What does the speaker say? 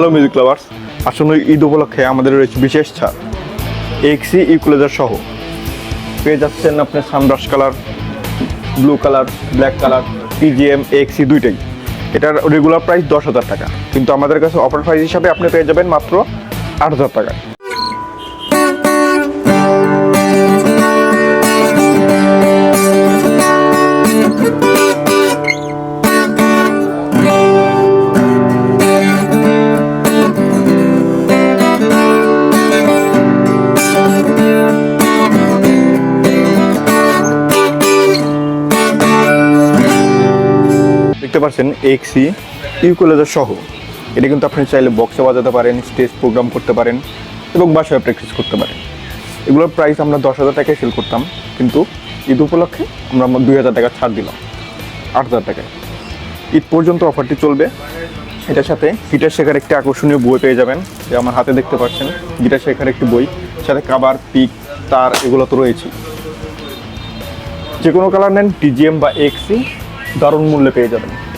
Hello music lovers আসলে ঈদ উপলক্ষে আমাদের রয়েছে বিশেষ ছাড়। এক্সি ইকুলেজার সহ। পেয়ে যাচ্ছেন আপনার সানব্রাশ colour blue colour black colour PGM এক্সি দুইটাই। এটার রেগুলার প্রাইস দশ হাজার টাকা। কিন্তু আমাদের কাছে অফার প্রাইস হিসাবে আপনি পেয়ে যাবেন মাত্র আট হাজার টাকায়। দেখতে পাচ্ছেন এক্সি ইউকুলেজার সহ। এটা কিন্তু আপনি চাইলে বক্সে বাজাতে পারেন স্টেজ প্রোগ্রাম করতে পারেন এবং বাসায় প্র্যাকটিস করতে পারেন। এগুলোর প্রাইস আমরা দশ হাজার টাকায় সেল করতাম, কিন্তু ঈদ উপলক্ষে আমরা দুই হাজার টাকা ছাড় দিলাম, আট হাজার টাকায়। ঈদ পর্যন্ত অফারটি চলবে। এটার সাথে গিটার শেখার একটি আকর্ষণীয় বই পেয়ে যাবেন, যে আমার হাতে দেখতে পাচ্ছেন। গিটার শেখার একটি বই সাথে কাবার পিক তার এগুলো তো রয়েছে যে কোনো কালার নেন টিজিএম বা এক্সি দারুণ মূল্যে পেয়ে যাবেন।